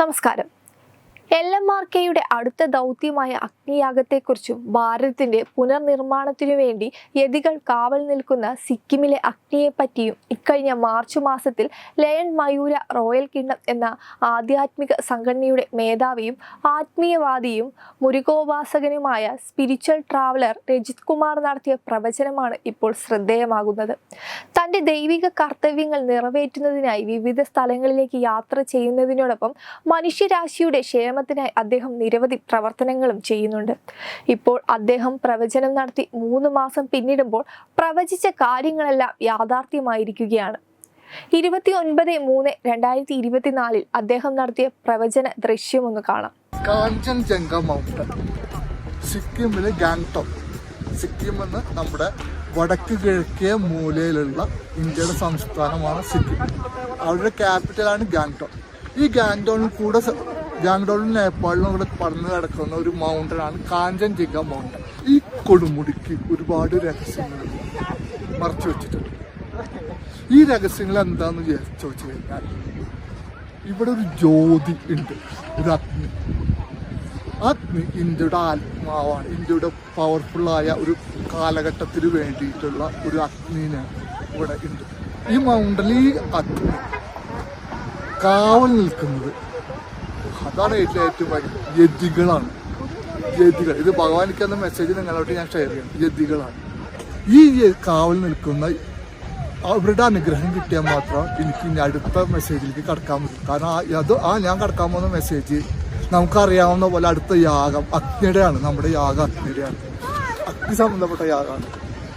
നമസ്കാരം. L M R കെയുടെ അടുത്ത ദൗത്യമായ അഗ്നിയാഗത്തെക്കുറിച്ചും ഭാരതത്തിന്റെ പുനർനിർമ്മാണത്തിനു വേണ്ടി യതികൾ കാവൽ നിൽക്കുന്ന സിക്കിമിലെ അഗ്നിയെപ്പറ്റിയും ഇക്കഴിഞ്ഞ മാർച്ച് മാസത്തിൽ ലയൺ മയൂര റോയൽ കിണ്ണം എന്ന ആധ്യാത്മിക സംഘടനയുടെ മേധാവിയും ആത്മീയവാദിയും മുരുകോപാസകനുമായ സ്പിരിച്വൽ ട്രാവലർ രജിത് കുമാർ നടത്തിയ പ്രവചനമാണ് ഇപ്പോൾ ശ്രദ്ധേയമാകുന്നത്. തന്റെ ദൈവിക കർത്തവ്യങ്ങൾ നിറവേറ്റുന്നതിനായി വിവിധ സ്ഥലങ്ങളിലേക്ക് യാത്ര ചെയ്യുന്നതിനോടൊപ്പം മനുഷ്യരാശിയുടെ ക്ഷേമത്തിനായി അദ്ദേഹം നിരവധി പ്രവർത്തനങ്ങളും ചെയ്യുന്നുണ്ട്. ഇപ്പോൾ അദ്ദേഹം പ്രവചനം നടത്തി മൂന്ന് മാസം പിന്നിടുമ്പോൾ പ്രവചിച്ച കാര്യങ്ങളെല്ലാം യാഥാർത്ഥ്യമായിരിക്കുകയാണ്. ഇരുപത്തി ഒൻപത് മൂന്ന് രണ്ടായിരത്തി ഇരുപത്തിനാലിൽ അദ്ദേഹം നടത്തിയ പ്രവചന ദൃശ്യം ഒന്ന് കാണാം സിക്കിമിലെ ഗാങ്ടോക്ക് സിക്കിം എന്ന് നമ്മുടെ വടക്ക് കിഴക്കേ മൂലയിലുള്ള ഇന്ത്യയുടെ സംസ്ഥാനമാണ് സിക്കിം. അവരുടെ ക്യാപിറ്റലാണ് ഗാങ്ടോക്ക് ഈ ഗാങ്ടോണിൽ കൂടെ ഗാങ്ടോണിൽ നേപ്പാളിലും കൂടെ പടർന്നു നടക്കുന്ന ഒരു മൗണ്ടൻ ആണ് കാഞ്ചൻജംഗ മൗണ്ടൻ ഈ കൊടുമുടിക്ക് ഒരുപാട് രഹസ്യങ്ങൾ മറച്ചു വെച്ചിട്ടുണ്ട്. ഈ രഹസ്യങ്ങൾ എന്താന്ന് ചോദിച്ചു കഴിഞ്ഞാൽ ഇവിടെ ഒരു ജ്യോതി ഉണ്ട്. ഒരു അഗ്നി. അഗ്നി ഇന്ത്യയുടെ ആത്മാവാണ്. ഇന്ത്യയുടെ പവർഫുള്ളായ ഒരു കാലഘട്ടത്തിന് വേണ്ടിയിട്ടുള്ള ഒരു അഗ്നിനെ ഇവിടെ ഉണ്ട്. ഈ മൗണ്ടനിൽ അഗ്നി കാവൽ നിൽക്കുന്നത് അതാണ് ഏറ്റവും ഏറ്റവും ഭയങ്കര യതികളാണ്. യതികൾ. ഇത് ഭഗവാനിക്ക് എന്ന മെസ്സേജ് നിങ്ങളോട്ട് ഞാൻ ഷെയർ ചെയ്യണം യതികളാണ്. ഈ കാവൽ നിൽക്കുന്ന അവരുടെ അനുഗ്രഹം കിട്ടിയാൽ മാത്രം എനിക്ക് ഇനി അടുത്ത മെസ്സേജിലേക്ക് കടക്കാൻ പറ്റും. കാരണം ആ- അത് ആ ഞാൻ കടക്കാൻ പോകുന്ന മെസ്സേജ് നമുക്കറിയാവുന്ന പോലെ അടുത്ത യാഗം അഗ്നിയുടെയാണ്. നമ്മുടെ യാഗം അഗ്നിയുടെയാണ്. അഗ്നി സംബന്ധപ്പെട്ട യാഗമാണ്.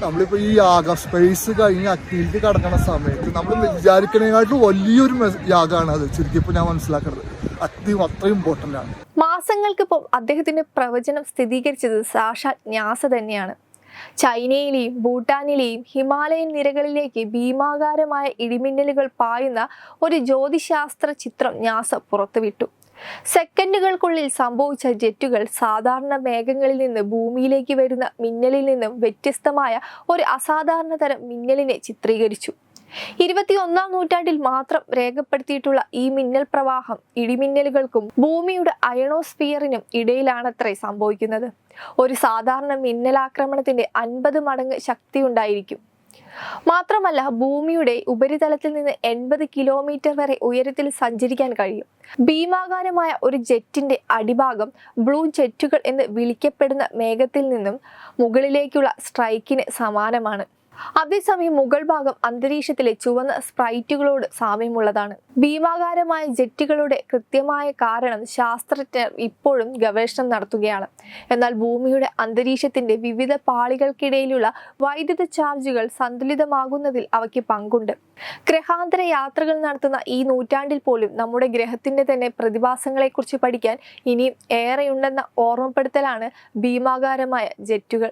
നമ്മളിപ്പോൾ ഈ യാഗം സ്പേസ് കഴിഞ്ഞ് അഗ്നിയിലേക്ക് കടക്കുന്ന സമയത്ത് നമ്മൾ വിചാരിക്കണേക്കാട്ടും വലിയൊരു യാഗമാണ് അത്. ശരിക്കും ഇപ്പോൾ ഞാൻ മനസ്സിലാക്കുന്നത് അഗ്നി അത്രയും ഇമ്പോർട്ടന്റ് ആണ്. മാസങ്ങൾക്കിപ്പോൾ അദ്ദേഹത്തിന്റെ പ്രവചനം സ്ഥിരീകരിച്ചത് സാക്ഷാൽ ന്യാസ തന്നെയാണ്. ചൈനയിലെയും ഭൂട്ടാനിലെയും ഹിമാലയൻ നിരകളിലേക്ക് ഭീമാകാരമായ ഇടിമിന്നലുകൾ പായുന്ന ഒരു ജ്യോതിശാസ്ത്ര ചിത്രം ന്യാസ പുറത്തുവിട്ടു. സെക്കൻഡുകൾക്കുള്ളിൽ സംഭവിച്ച ജെറ്റുകൾ സാധാരണ മേഘങ്ങളിൽ നിന്ന് ഭൂമിയിലേക്ക് വരുന്ന മിന്നലിൽ നിന്നും വ്യത്യസ്തമായ ഒരു അസാധാരണ തരം മിന്നലിനെ ചിത്രീകരിച്ചു. ഇരുപത്തിയൊന്നാം നൂറ്റാണ്ടിൽ മാത്രം രേഖപ്പെടുത്തിയിട്ടുള്ള ഈ മിന്നൽ പ്രവാഹം ഇടിമിന്നലുകൾക്കും ഭൂമിയുടെ അയണോസ്ഫിയറിനും ഇടയിലാണത്രേ സംഭവിക്കുന്നത്. ഒരു സാധാരണ മിന്നലാക്രമണത്തിന്റെ അൻപത് മടങ്ങ് ശക്തി ഉണ്ടായിരിക്കും മാത്രമല്ല ഭൂമിയുടെ ഉപരിതലത്തിൽ നിന്ന് എൺപത് കിലോമീറ്റർ വരെ ഉയരത്തിൽ സഞ്ചരിക്കാൻ കഴിയും. ഭീമാകാരമായ ഒരു ജെറ്റിന്റെ അടിഭാഗം ബ്ലൂ ജെറ്റുകൾ എന്ന് വിളിക്കപ്പെടുന്ന മേഘത്തിൽ നിന്നും മുകളിലേക്കുള്ള സ്ട്രൈക്കിന് സമാനമാണ്. അതേസമയം മുകൾ ഭാഗം അന്തരീക്ഷത്തിലെ ചുവന്ന സ്പ്രൈറ്റുകളോട് സാമ്യമുള്ളതാണ്. ഭീമാകാരമായ ജെറ്റുകളുടെ കൃത്യമായ കാരണം ശാസ്ത്രജ്ഞർ ഇപ്പോഴും ഗവേഷണം നടത്തുകയാണ്. എന്നാൽ ഭൂമിയുടെ അന്തരീക്ഷത്തിന്റെ വിവിധ പാളികൾക്കിടയിലുള്ള വൈദ്യുത ചാർജുകൾ സന്തുലിതമാകുന്നതിൽ അവയ്ക്ക് പങ്കുണ്ട്. ഗ്രഹാന്തര യാത്രകൾ നടത്തുന്ന ഈ നൂറ്റാണ്ടിൽ പോലും നമ്മുടെ ഗ്രഹത്തിന്റെ തന്നെ പ്രതിഭാസങ്ങളെക്കുറിച്ച് പഠിക്കാൻ ഇനിയും ഏറെയുണ്ടെന്ന ഓർമ്മപ്പെടുത്തലാണ് ഭീമാകാരമായ ജെറ്റുകൾ.